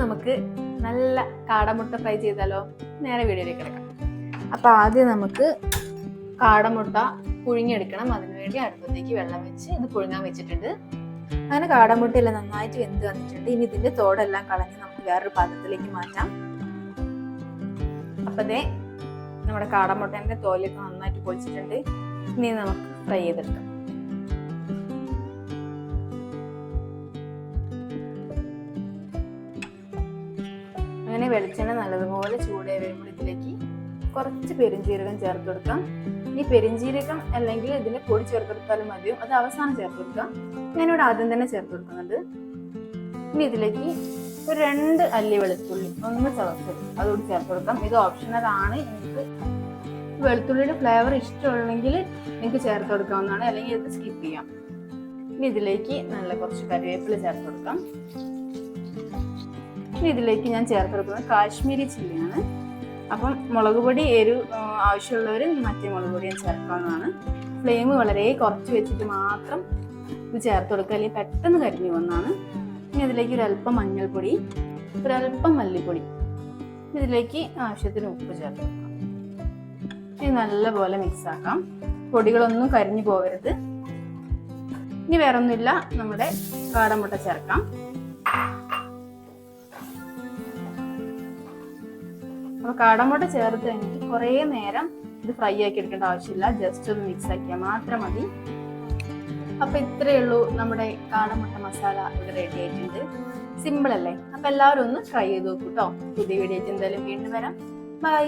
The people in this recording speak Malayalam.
നമുക്ക് നല്ല കാടമുട്ട ഫ്രൈ ചെയ്താലോ? നേരെ വീഡിയോയിലേക്ക് കിടക്കാം. അപ്പൊ ആദ്യം നമുക്ക് കാടമുട്ട പുഴുങ്ങിയെടുക്കണം. അതിനുവേണ്ടി അടുപ്പത്തേക്ക് വെള്ളം വെച്ച് ഇത് പുഴുങ്ങാൻ വെച്ചിട്ടുണ്ട്. അങ്ങനെ കാടമുട്ടയെല്ലാം നന്നായിട്ട് വെന്ത് വന്നിട്ടുണ്ട്. ഇനി ഇതിന്റെ തോടെല്ലാം കളഞ്ഞ് നമുക്ക് വേറൊരു പാത്രത്തിലേക്ക് മാറ്റാം. അപ്പൊ ദേ നമ്മുടെ കാടമുട്ടേന്റെ തോലൊക്കെ നന്നായിട്ട് പൊളിച്ചിട്ടുണ്ട്. ഇനി നമുക്ക് ഫ്രൈ ചെയ്തെടുക്കാം. അങ്ങനെ വെളിച്ചെണ്ണ നല്ലതുപോലെ ചൂടേ വരുമ്പോൾ ഇതിലേക്ക് കുറച്ച് പെരിഞ്ജീരകം ചേർത്ത് കൊടുക്കാം. ഈ പെരിഞ്ജീരകം അല്ലെങ്കിൽ ഇതിന് പൊടി ചേർത്ത് കൊടുത്താലും മതിയും? അത് അവസാനം ചേർത്ത് കൊടുക്കാം. ഞാനിവിടെ ആദ്യം തന്നെ ചേർത്ത് കൊടുക്കുന്നത്. ഇനി ഇതിലേക്ക് ഒരു രണ്ട് അല്ലി വെളുത്തുള്ളി ഒന്ന് ചതച്ച് അതുകൂടി ചേർത്ത് കൊടുക്കാം. ഇത് ഓപ്ഷണൽ ആണ്. നിങ്ങൾക്ക് വെളുത്തുള്ളിയുടെ ഫ്ലേവർ ഇഷ്ടമുള്ളെങ്കിൽ നിങ്ങൾക്ക് ചേർത്ത് കൊടുക്കാവുന്നതാണ്. അല്ലെങ്കിൽ ഇത് സ്കിപ്പ് ചെയ്യാം. ഇനി ഇതിലേക്ക് നല്ല കുറച്ച് കറിവേപ്പില ചേർത്ത് കൊടുക്കാം. ഇനി ഇതിലേക്ക് ഞാൻ ചേർത്ത് കൊടുക്കുന്നത് കാശ്മീരി ചില്ലിയാണ്. അപ്പം മുളക് പൊടി എരു ആവശ്യമുള്ളവർ മറ്റേ മുളക് പൊടി ഞാൻ ചേർക്കാവുന്നതാണ്. ഫ്ലെയിം വളരെ കുറച്ച് വെച്ചിട്ട് മാത്രം ഇത് ചേർത്ത് കൊടുക്കുക. അല്ലെങ്കിൽ പെട്ടെന്ന് കരിഞ്ഞു പോകുന്നതാണ്. ഇനി ഇതിലേക്ക് ഒരല്പം മഞ്ഞൾപ്പൊടി ഒരല്പം മല്ലിപ്പൊടി. ഇതിലേക്ക് ആവശ്യത്തിന് ഉപ്പ് ചേർത്ത് കൊടുക്കാം ഇനി നല്ലപോലെ മിക്സ് ആക്കാം. പൊടികളൊന്നും കരിഞ്ഞു പോകരുത്. ഇനി വേറൊന്നുമില്ല. നമ്മുടെ കാടമുട്ട ചേർക്കാം. അപ്പൊ കാടമുട്ട ചേർത്ത് കഴിഞ്ഞിട്ട് കുറേ നേരം ഇത് ഫ്രൈ ആക്കി എടുക്കേണ്ട ആവശ്യമില്ല. ജസ്റ്റ് ഒന്ന് മിക്സ് ആക്കിയാൽ മാത്രം മതി. അപ്പൊ ഇത്രയേ ഉള്ളൂ നമ്മുടെ കാടമുട്ട മസാല ഇവിടെ റെഡി ആയിട്ടുണ്ട്. സിമ്പിൾ അല്ലേ? അപ്പൊ എല്ലാവരും ഒന്ന് ട്രൈ ചെയ്ത് നോക്കൂ കേട്ടോ പുതിയ വീഡിയോ എന്തായാലും വീണ്ടും വരാം. ബൈ